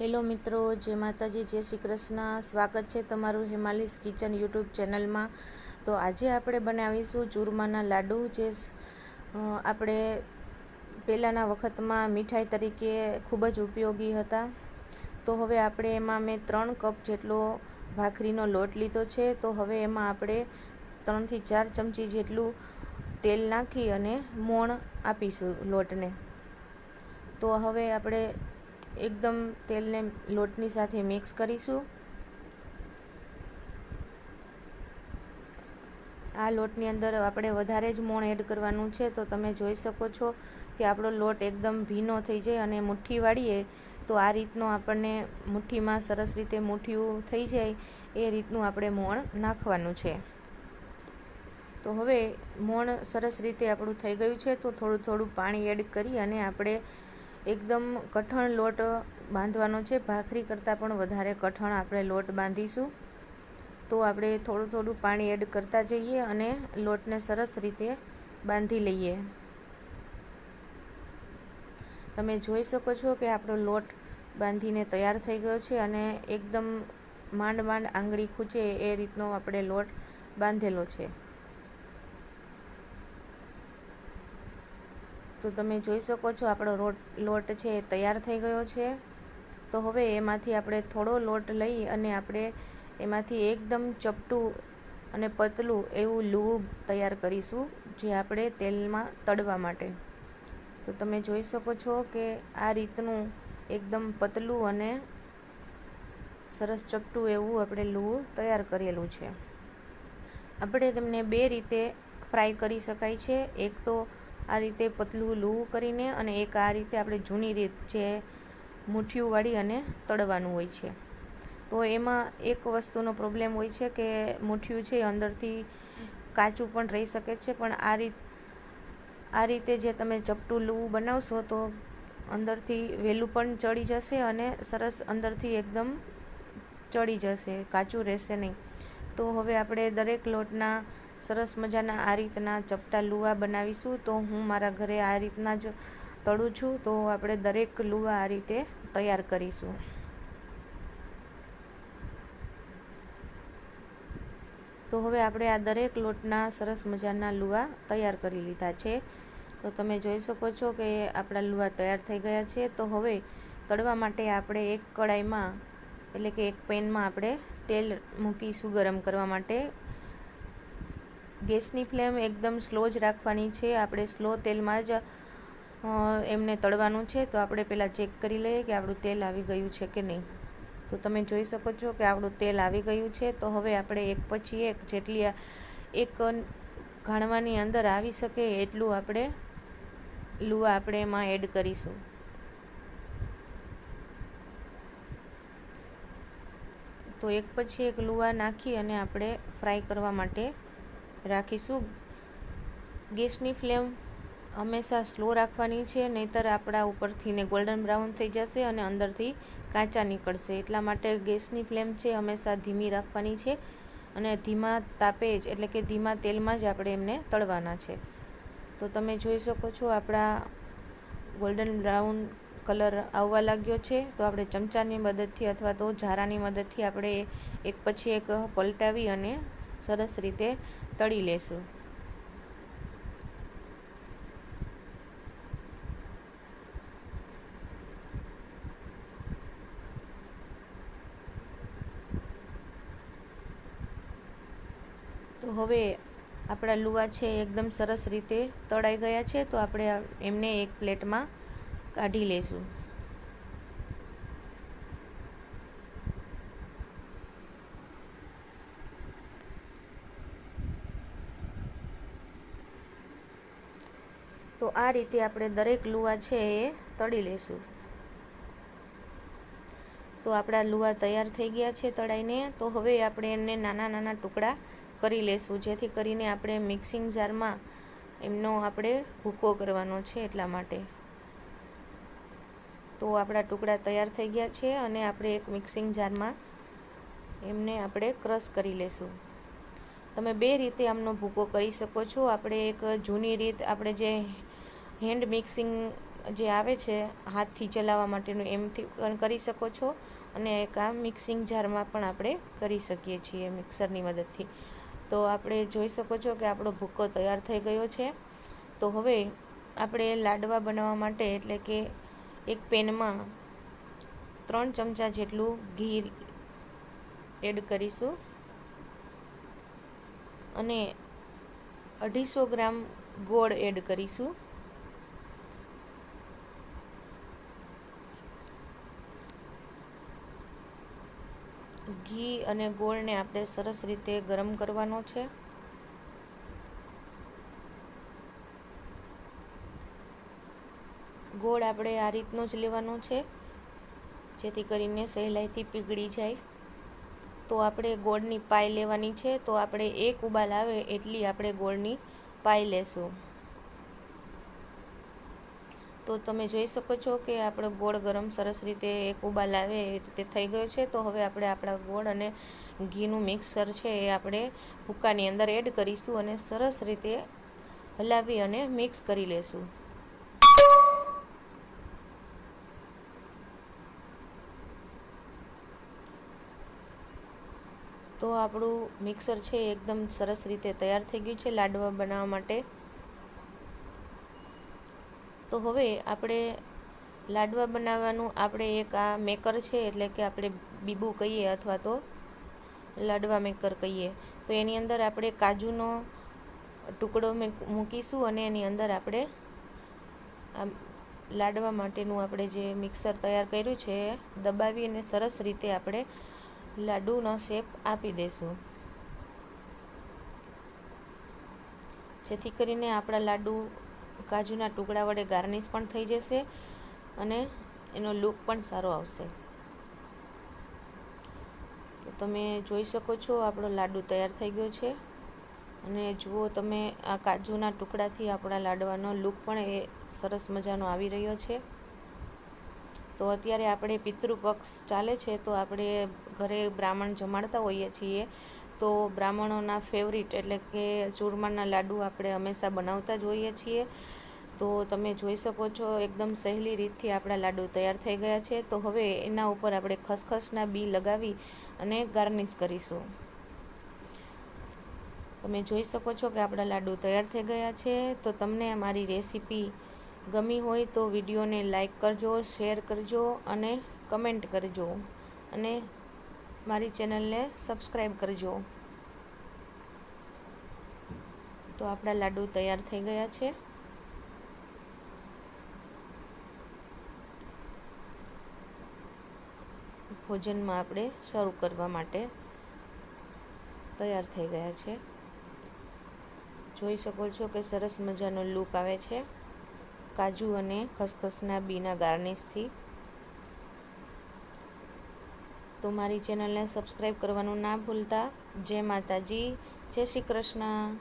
Hello મિત્રો, જય માતાજી, જય શ્રી કૃષ્ણ. સ્વાગત છે તમારું હિમાલીસ કિચન યુટ્યુબ ચેનલમાં. તો આજે આપણે બનાવીશું ચૂરમાના લાડુ, જે આપણે પહેલાંના વખતમાં મીઠાઈ તરીકે ખૂબ જ ઉપયોગી હતા. તો હવે આપણે એમાં મેં ત્રણ કપ જેટલો ભાખરીનો લોટ લીધો છે. તો હવે એમાં આપણે ત્રણથી ચાર ચમચી જેટલું તેલ નાખી અને મોણ આપીશું લોટને. તો હવે આપણે એકદમ તેલને લોટની સાથે મિક્સ કરીશું. આ લોટની અંદર આપણે વધારે જ મોણ એડ કરવાનું છે, તો તમે જોઈ શકો છો કે આપણો લોટ એકદમ ભીનો થઈ જાય અને મુઠ્ઠી વાળીએ, તો આ રીતનો આપણને મુઠ્ઠીમાં સરસ રીતે મુઠ્ઠીયું થઈ જાય, એ રીતનું આપણે મોણ નાખવાનું છે. તો હવે મોણ સરસ રીતે આપણું થઈ ગયું છે, તો થોડું થોડું પાણી એડ કરી અને આપણે એકદમ કઠણ લોટ બાંધવાનો છે. ભાખરી કરતાં પણ વધારે કઠણ આપણે લોટ બાંધીશું. તો આપણે થોડું થોડું પાણી એડ કરતા જઈએ અને લોટને સરસ રીતે બાંધી લઈએ. તમે જોઈ શકો છો કે આપણો લોટ બાંધીને તૈયાર થઈ ગયો છે અને એકદમ માંડ માંડ આંગળી ખૂંચે એ રીતનો આપણે લોટ બાંધેલો છે. તો તમે જોઈ શકો છો આપણો રોટ, લોટ છે એ તૈયાર થઈ ગયો છે. તો હવે એમાંથી આપણે થોડો લોટ લઈ અને આપણે એમાંથી એકદમ ચપટું અને પતલું એવું લૂબ તૈયાર કરીશું, જે આપણે તેલમાં તળવા માટે. તો તમે જોઈ શકો છો કે આ રીતનું એકદમ પતલું અને સરસ ચપટું એવું આપણે લૂ તૈયાર કરેલું છે. આપણે તેમને બે રીતે ફ્રાય કરી શકાય છે. એક તો આ રીતે પતલું લૂવું કરીને અને એક આ રીતે આપણે જૂની રીત જે મુઠ્ઠીઓ વાળી અને તળવાનું હોય છે. તો એમાં એક વસ્તુનો પ્રોબ્લેમ હોય છે કે મુઠ્ઠીયું છે અંદરથી કાચું પણ રહી શકે છે, પણ આ રીત, આ રીતે જે તમે ચપટું લૂવું બનાવશો તો અંદરથી વહેલું પણ ચડી જશે અને સરસ અંદરથી એકદમ ચડી જશે, કાચું રહેશે નહીં. તો હવે આપણે દરેક લોટના સરસ મજાના આ રીતના ચપટા લુવા બનાવીશું. તો હું મારા ઘરે આ રીતના જ તળું છું. તો આપણે દરેક લુવા આ રીતે તૈયાર કરીશું. તો હવે આપણે આ દરેક લોટના સરસ મજાના લુવા તૈયાર કરી લીધા છે. તો તમે જોઈ શકો છો કે આપણા લુવા તૈયાર થઈ ગયા છે. તો હવે તળવા માટે આપણે એક કડાઈમાં, એટલે કે એક પેનમાં આપણે તેલ મૂકીશું ગરમ કરવા માટે. ગેસની ફ્લેમ એકદમ સ્લો જ રાખવાની છે. આપણે સ્લો તેલમાં જ એમને તળવાનું છે. તો આપણે પહેલાં ચેક કરી લઈએ કે આપણું તેલ આવી ગયું છે કે નહીં. તો તમે જોઈ શકો છો કે આપણું તેલ આવી ગયું છે. તો હવે આપણે એક પછી એક જેટલી એક ઘાણવાની અંદર આવી શકે એટલું આપણે લુવા આપણે એમાં એડ કરીશું. તો એક પછી એક લુવા નાખી અને આપણે ફ્રાય કરવા માટે રાખીશું. ગેસની ફ્લેમ હંમેશા સ્લો રાખવાની છે, નહીંતર આપણા ઉપરથી ને ગોલ્ડન બ્રાઉન થઈ જશે અને અંદરથી કાચા નીકળશે. એટલા માટે ગેસની ફ્લેમ છે હંમેશા ધીમી રાખવાની છે અને ધીમા તાપે જ, એટલે કે ધીમા તેલમાં જ આપણે એમને તળવાના છે. તો તમે જોઈ શકો છો આપણા ગોલ્ડન બ્રાઉન કલર આવવા લાગ્યો છે. તો આપણે ચમચાની મદદથી અથવા તો ઝારાની મદદથી આપણે એક પછી એક પલટાવી અને સરસ રીતે તળી લેશું. તો હવે આપણા લુવા છે એકદમ સરસ રીતે તળાઈ ગયા છે, તો આપણે એમને એક પ્લેટમાં કાઢી લેશું તો આ રીતે આપણે દરેક લુવા છે એ તળી લેશું. તો આપણા લુવા તૈયાર થઈ ગયા છે તળાઈને. તો હવે આપણે એમને નાના નાના ટુકડા કરી લેશું, જેથી કરીને આપણે મિક્સિંગ જારમાં એમનો આપણે ભૂકો કરવાનો છે એટલા માટે. તો આપણા ટુકડા તૈયાર થઈ ગયા છે અને આપણે એક મિક્સિંગ જારમાં એમને આપણે ક્રશ કરી લેશું. તમે બે રીતે આમનો ભૂકો કરી શકો છો. આપણે એક જૂની રીત, આપણે જે હેન્ડ મિક્સિંગ જે આવે છે, હાથથી ચલાવવા માટેનું એમથી પણ કરી શકો છો. અને આ મિક્સિંગ જારમાં પણ આપણે કરી શકીએ છીએ મિક્સરની મદદથી. તો આપણે જોઈ શકો છો કે આપણો ભૂક્કો તૈયાર થઈ ગયો છે. તો હવે આપણે લાડવા બનાવવા માટે એટલે કે એક પેનમાં ત્રણ ચમચા જેટલું ઘી એડ કરીશું. અને અઢીસો ગ્રામ ગોળ એડ કરીશું. ઘી અને ગોળને આપણે સરસ રીતે ગરમ કરવાનો છે. ગોળ આપણે આ રીતનો જ લેવાનો છે, જેથી કરીને સહેલાઈથી પીગળી જાય. તો આપણે ગોળની પાય લેવાની છે, તો આપણે એક ઉબાલ આવે એટલી આપણે ગોળની પાય લેશું. તો તમે જોઈ શકો છો કે આપણો ગોળ ગરમ સરસ રીતે એક ઉબાલ આવે એ રીતે થઈ ગયો છે. તો હવે આપણે આપણા ગોળ અને ઘીનું મિક્સર છે એ આપણે ભૂક્કાની અંદર એડ કરીશું અને સરસ રીતે હલાવી અને મિક્સ કરી લેશું. તો આપણું મિક્સર છે એકદમ સરસ રીતે તૈયાર થઈ ગયું છે લાડવા બનાવવા માટે. તો હવે આપણે લાડવા બનાવવાનું આપણે એક આ મેકર છે એટલે કે આપણે બીબુ કહીએ અથવા તો લાડવા મેકર કહીએ. તો એની અંદર આપણે કાજુનો ટુકડો મૂકીશું અને એની અંદર આપણે આ લાડવા માટેનું આપણે જે મિક્સર તૈયાર કર્યું છે દબાવી અને સરસ રીતે આપણે લાડુનો શેપ આપી દઈશું જેથી કરીને આપણા લાડુ કાજુના ટુકડા વડે ગાર્નિશ પણ થઈ જશે અને એનો લુક પણ સારો આવશે. તો તમે જોઈ શકો છો, આપણો લાડુ તૈયાર થઈ ગયો છે. અને જુઓ તમે, આ કાજુના ટુકડાથી આપણા લાડવાનો લુક પણ એ સરસ મજાનો આવી રહ્યો છે. તો અત્યારે આપણે પિતૃપક્ષ ચાલે છે, તો આપણે ઘરે બ્રાહ્મણ જમાડતા હોઈએ છીએ. તો બ્રાહ્મણોના ફેવરિટ એટલે કે ચૂરમાના લાડુ આપણે હંમેશા બનાવતા જ હોઈએ છીએ. તો તમે જોઈ શકો છો એકદમ સહેલી રીતથી આપણા લાડુ તૈયાર થઈ ગયા છે. તો હવે એના ઉપર આપણે ખસખસના બી લગાવી અને ગાર્નિશ કરીશું. તમે જોઈ શકો છો કે આપણા લાડુ તૈયાર થઈ ગયા છે. તો તમને મારી રેસીપી ગમી હોય તો વિડીયોને લાઈક કરજો, શેર કરજો અને કમેન્ટ કરજો. અને મારી ચેનલને સબસ્ક્રાઈબ કરજો. તો આપણા લાડુ તૈયાર થઈ ગયા છે. ભોજનમાં આપણે સર્વ કરવા માટે તૈયાર થઈ ગયા છે. જોઈ શકો છો કે સરસ મજાનો લુક આવે છે. કાજુ અને ખસખસના બીના ગાર્નિશથી તો મારી ચેનલને સબસ્ક્રાઈબ કરવાનું ના ભૂલતા. જય માતાજી. જય શ્રી કૃષ્ણ.